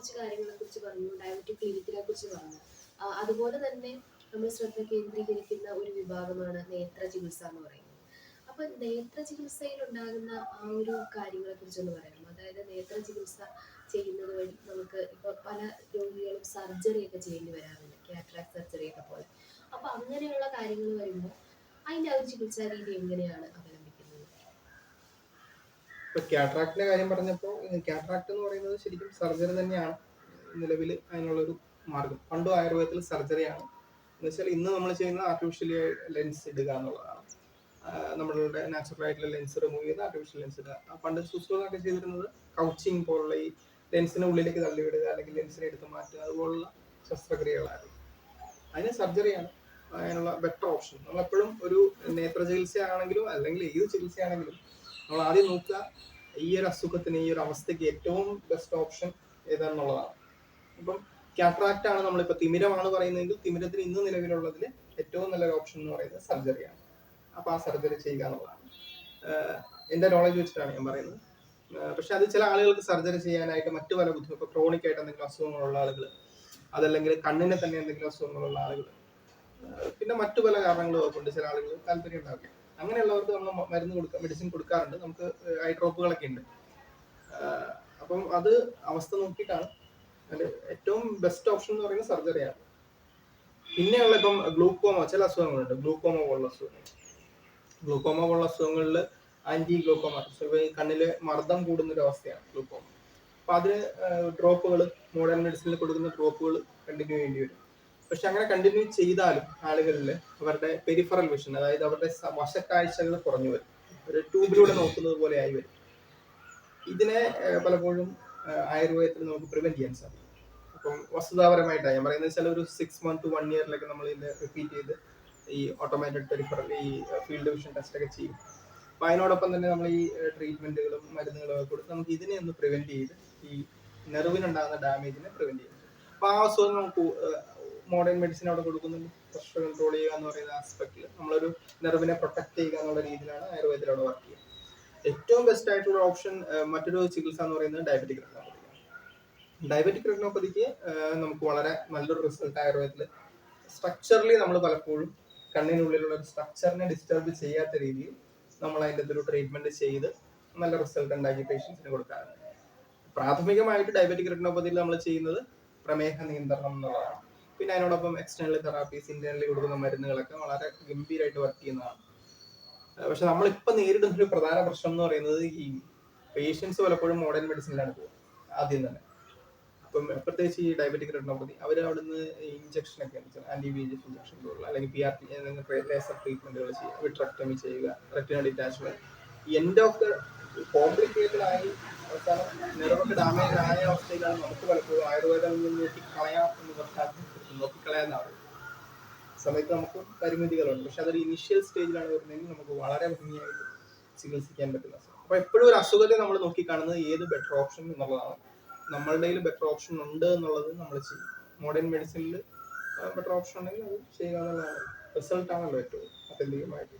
കുറച്ച് കാര്യങ്ങളെ കുറിച്ച് പറഞ്ഞു ഡയബറ്റിക് ക്ലിനിക്കിനെ കുറിച്ച് പറഞ്ഞു അതുപോലെ തന്നെ നമ്മൾ ശ്രദ്ധ കേന്ദ്രീകരിക്കുന്ന ഒരു വിഭാഗമാണ് നേത്ര ചികിത്സ എന്ന് പറയുന്നത്. അപ്പൊ നേത്ര ചികിത്സയിൽ ഉണ്ടാകുന്ന ആ ഒരു കാര്യങ്ങളെ കുറിച്ചൊന്ന് പറയണം അതായത് നേത്ര ചികിത്സ ചെയ്യുന്നത് വഴി നമുക്ക് ഇപ്പൊ പല രോഗികളും സർജറി ഒക്കെ ചെയ്യേണ്ടി വരാറുണ്ട് കാറ്ററാക്ട് സർജറി ഒക്കെ പോലെ. അപ്പൊ അങ്ങനെയുള്ള കാര്യങ്ങൾ വരുമ്പോൾ അതിന്റെ ആ ഒരു ചികിത്സാ രീതി എങ്ങനെയാണ് അവലംബിക്കുന്നത് ഇപ്പൊ കാര്യം പറഞ്ഞപ്പോൾ കാട്രാക്ട് എന്ന് പറയുന്നത് ശരിക്കും സർജറി തന്നെയാണ് നിലവിൽ അതിനുള്ളൊരു മാർഗം. പണ്ടും ആയുർവേദത്തിൽ സർജറിയാണ് എന്ന് വെച്ചാൽ ഇന്ന് നമ്മൾ ചെയ്യുന്നത് ആർട്ടിഫിഷ്യൽ ലെൻസ് ഇടുക എന്നുള്ളതാണ്. നമ്മളുടെ നാച്ചുറൽ ആയിട്ടുള്ള ലെൻസ് റിമൂവ് ചെയ്ത് ആർട്ടിഫിഷ്യൽ ലെൻസ് ഇടുക. പണ്ട് സുശ്രുതമൊക്കെ ചെയ്തിരുന്നത് കൗച്ചിങ് പോലുള്ള ഈ ലെൻസിനെ ഉള്ളിലേക്ക് തള്ളിവിടുക അല്ലെങ്കിൽ ലെൻസിനെ എടുത്ത് മാറ്റുക അതുപോലുള്ള ശസ്ത്രക്രിയകളായിരുന്നു. അതിന് സർജറിയാണ് അതിനുള്ള ബെറ്റർ ഓപ്ഷൻ നമ്മളെപ്പോഴും ഒരു നേത്ര ചികിത്സയാണെങ്കിലും അല്ലെങ്കിൽ ഏത് ചികിത്സയാണെങ്കിലും നമ്മൾ ആദ്യം നോക്കുക ഈ ഒരു അസുഖത്തിന് ഈ ഒരു അവസ്ഥയ്ക്ക് ഏറ്റവും ബെസ്റ്റ് ഓപ്ഷൻ ഏതാണെന്നുള്ളതാണ്. അപ്പം കാട്രാക്ട് ആണ് നമ്മളിപ്പോൾ തിമിരമാണ് പറയുന്നതെങ്കിൽ തിമിരത്തിന് ഇന്ന് നിലവിലുള്ളതിൽ ഏറ്റവും നല്ലൊരു ഓപ്ഷൻ എന്ന് പറയുന്നത് സർജറിയാണ് അപ്പോൾ ആ സർജറി ചെയ്യുക എന്നുള്ളതാണ്. എന്റെ നോളജ് വെച്ചിട്ടാണ് ഞാൻ പറയുന്നത്. പക്ഷെ അത് ചില ആളുകൾക്ക് സർജറി ചെയ്യാനായിട്ട് മറ്റു പല ബുദ്ധിമുട്ട് ഇപ്പോൾ ക്രോണിക് ആയിട്ട് എന്തെങ്കിലും അസുഖങ്ങളുള്ള ആളുകൾ അതല്ലെങ്കിൽ കണ്ണിനെ തന്നെ എന്തെങ്കിലും അസുഖങ്ങളുള്ള ആളുകൾ പിന്നെ മറ്റു പല കാരണങ്ങളും കൊണ്ട് ചില ആളുകൾ താല്പര്യം ഉണ്ടാവില്ല. അങ്ങനെയുള്ളവർക്ക് നമ്മൾ മരുന്ന് കൊടുക്കുക മെഡിസിൻ കൊടുക്കാറുണ്ട്. നമുക്ക് ഐ ഡ്രോപ്പുകളൊക്കെ ഉണ്ട്. അപ്പം അത് അവസ്ഥ നോക്കിയിട്ടാണ് അതിൽ ഏറ്റവും ബെസ്റ്റ് ഓപ്ഷൻ എന്ന് പറയുന്നത് സർജറിയാണ് പിന്നെയുള്ള ഇപ്പം ഗ്ലൂക്കോമ ചില അസുഖങ്ങളുണ്ട്. ഗ്ലൂക്കോമ പോലുള്ള അസുഖങ്ങൾ. ഗ്ലൂക്കോമ പോലുള്ള അസുഖങ്ങളിൽ ആന്റി ഗ്ലൂക്കോമ കണ്ണിൽ മർദ്ദം കൂടുന്ന ഒരു അവസ്ഥയാണ് ഗ്ലൂക്കോമ അപ്പൊ അതിന് ഡ്രോപ്പുകൾ മോഡേൺ മെഡിസിനിൽ കൊടുക്കുന്ന ഡ്രോപ്പുകൾ കണ്ടിന്യൂ ചെയ്യേണ്ടി വരും. പക്ഷെ അങ്ങനെ കണ്ടിന്യൂ ചെയ്താലും ആളുകളിൽ അവരുടെ പെരിഫറൽ വിഷൻ അതായത് അവരുടെ വശക്കാഴ്ചകൾ കുറഞ്ഞു വരും. ഒരു ട്യൂബിലൂടെ നോക്കുന്നത് പോലെ ആയി വരും. ഇതിനെ പലപ്പോഴും ആയുർവേദത്തിൽ നമുക്ക് പ്രിവെന്റ് ചെയ്യാൻ സാധിക്കും. അപ്പം വസ്തുതാപരമായിട്ടാണ് ഞാൻ പറയുന്നത്. വെച്ചാൽ ഒരു സിക്സ് മന്ത് വൺ ഇയറിലൊക്കെ നമ്മൾ ഇതിനെ റിപ്പീറ്റ് ചെയ്ത് ഈ ഓട്ടോമാറ്റഡ് പെരിഫറൽ ഈ ഫീൽഡ് വിഷൻ ടെസ്റ്റ് ഒക്കെ ചെയ്യും. അപ്പൊ അതിനോടൊപ്പം തന്നെ നമ്മൾ ഈ ട്രീറ്റ്മെന്റുകളും മരുന്നുകളും ഒക്കെ കൊടുത്ത് നമുക്ക് ഇതിനെ ഒന്ന് പ്രിവെന്റ് ചെയ്ത് ഈ നെർവിനുണ്ടാകുന്ന ഡാമേജിനെ പ്രിവെന്റ് ചെയ്യും. അപ്പൊ ആ അസുഖം നമുക്ക് മോഡേൺ മെഡിസിൻ അവിടെ കൊടുക്കുന്നുണ്ട്. പ്രഷർ കൺട്രോൾ ചെയ്യുക എന്ന് പറയുന്ന ആസ്പെക്റ്റിൽ നമ്മളൊരു നെർവിനെ പ്രൊട്ടക്ട് ചെയ്യുക എന്നുള്ള രീതിയിലാണ് ആയുർവേദത്തിൽ അവിടെ വർക്ക് ചെയ്യുക. ഏറ്റവും ബെസ്റ്റ് ആയിട്ടുള്ള ഓപ്ഷൻ മറ്റൊരു ചികിത്സ എന്ന് പറയുന്നത് ഡയബറ്റിക് റെറ്റിനോപ്പതിയാണ് ഡയബറ്റിക് റെറ്റിനോപ്പതിക്ക് നമുക്ക് വളരെ നല്ലൊരു റിസൾട്ട് ആയുർവേദത്തിൽ സ്ട്രക്ചറലി നമ്മൾ പലപ്പോഴും കണ്ണിനുള്ളിലുള്ള ഒരു സ്ട്രക്ചറിനെ ഡിസ്റ്റർബ് ചെയ്യാത്ത രീതിയിൽ നമ്മൾ അതിന്റെ ഒരു ട്രീറ്റ്മെന്റ് ചെയ്ത് നല്ല റിസൾട്ട് ഉണ്ടാക്കി പേഷ്യൻസിന് കൊടുക്കാറുണ്ട്. പ്രാഥമികമായിട്ട് ഡയബറ്റിക് റെറ്റിനോപ്പതിയിൽ നമ്മൾ ചെയ്യുന്നത് പ്രമേഹ നിയന്ത്രണം എന്നുള്ളതാണ്. പിന്നെ അതിനോടൊപ്പം എക്സ്റ്റേണൽ തെറാപ്പീസ് ഇന്റേണലി കൊടുക്കുന്ന മരുന്നുകളൊക്കെ വളരെ ഗംഭീരമായിട്ട് വർക്ക് ചെയ്യുന്നതാണ്. പക്ഷെ നമ്മളിപ്പോൾ നേരിടുന്ന ഒരു പ്രധാന പ്രശ്നം എന്ന് പറയുന്നത് ഈ പേഷ്യൻസ് പലപ്പോഴും മോഡേൺ മെഡിസിനിലാണ് പോകുന്നത് ആദ്യം തന്നെ. അപ്പം പ്രത്യേകിച്ച് ഈ ഡയബറ്റിക് റെറ്റിനോപ്പതി അവർ അവിടുന്ന് ഇഞ്ചക്ഷൻ ഒക്കെ ആന്റി ബി എഫ് ഇഞ്ചക്ഷൻ പോലുള്ള അല്ലെങ്കിൽ പി ആർ ടി ലേസർ ട്രീറ്റ്മെന്റുകൾ ചെയ്യുക വിട്രക്ടമി ചെയ്യുക retina detachment end of the complicated ആയി അവസാനം നിറവൊക്കെ ഡാമേജ് ആയ അവസ്ഥയിലാണ് നമുക്ക് പലപ്പോഴും ആയുർവേദം നോക്കി കളയാം എന്ന് പറഞ്ഞാൽ നോക്കിക്കളയാന്നാവും സമയത്ത് നമുക്ക് പരിമിതികളുണ്ട്. പക്ഷെ അതൊരു ഇനിഷ്യൽ സ്റ്റേജിലാണ് വരുന്നതെങ്കിൽ നമുക്ക് വളരെ ഭംഗിയായിട്ട് ചികിത്സിക്കാൻ പറ്റുന്ന അസുഖം അപ്പൊ എപ്പോഴും ഒരു അസുഖത്തെ നമ്മൾ നോക്കിക്കാണുന്നത് ഏത് ബെറ്റർ ഓപ്ഷൻ എന്നുള്ളതാണ്. നമ്മളുടെ ബെറ്റർ ഓപ്ഷൻ ഉണ്ട് എന്നുള്ളത് നമ്മൾ ചെയ്യും. മോഡേൺ മെഡിസിനിൽ ബെറ്റർ ഓപ്ഷൻ ഉണ്ടെങ്കിൽ അത് ചെയ്യുക എന്നുള്ളതാണ്. റിസൾട്ട് ആണല്ലോ ഏറ്റവും അത്യന്തികമായിട്ട്